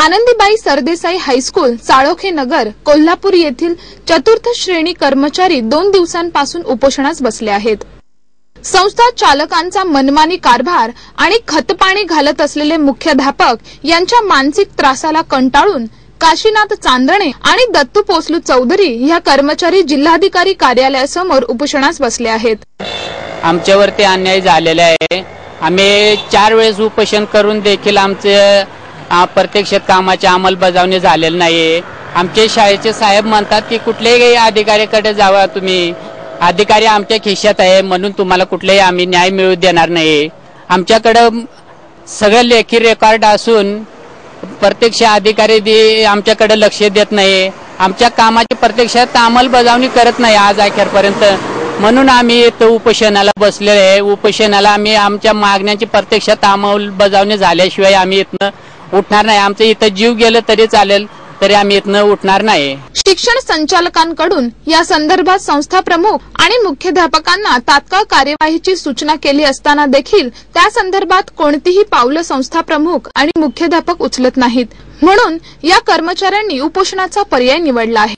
Anandibai Sardesai high school Chalokhe Nagar Kolhapur येथील चतुर्थ श्रेणी कर्मचारी दोन दिवसांपासून उपोषणास बसले आहेत. संस्था चालकांचा मनमानी कारभार आणि खतपाणी घालत असलेले मुख्याध्यापक यांच्या मानसिक त्रासाला कंटाळून काशीनाथ चांदणे आणि दत्तू पोसलू चौधरी या कर्मचारी जिल्हाधिकारी कार्यालयासमोर उपोषणास बसले आहेत. आमच्यावरती अन्याय झालेला आहे. आम्ही चार वेळेस उपोषण करून देखील आमचे प्रत्येक प्रत्यक्षात अंमलबजावणी झालेली नाही आमचे शाळेचे साहेब म्हणतात की कुठल्याही अधिकाऱ्याकडे जावा तुम्ही. अधिकारी आमच्या खिशात आहे म्हणून तुम्हाला कुठलेही आम्ही न्याय मिळू देणार नाही आमच्याकडं सगळं लेखी रेकॉर्ड असून प्रत्यक्ष अधिकारी दे आमच्याकडे लक्ष देत नाही आमच्या कामाची प्रत्यक्षात अंमलबजावणी करत नाही आज अखेरपर्यंत. म्हणून आम्ही इथं उपोषणाला बसलेलो आहे. उपोषणाला आम्ही आमच्या मागण्यांची प्रत्यक्षात अंमलबजावणी झाल्याशिवाय आम्ही इथनं उठणार नाही. आमचं इथं जीव गेलं तरी चालेल तरी आम्ही इथनं उठणार नाही. शिक्षण संचालकांकडून या संदर्भात संस्था प्रमुख आणि मुख्याध्यापकांना तात्काळ कार्यवाहीची सूचना केली असताना देखील त्या संदर्भात कोणतीही पावलं संस्था प्रमुख आणि मुख्याध्यापक उचलत नाहीत. म्हणून या कर्मचाऱ्यांनी उपोषणाचा पर्याय निवडला आहे.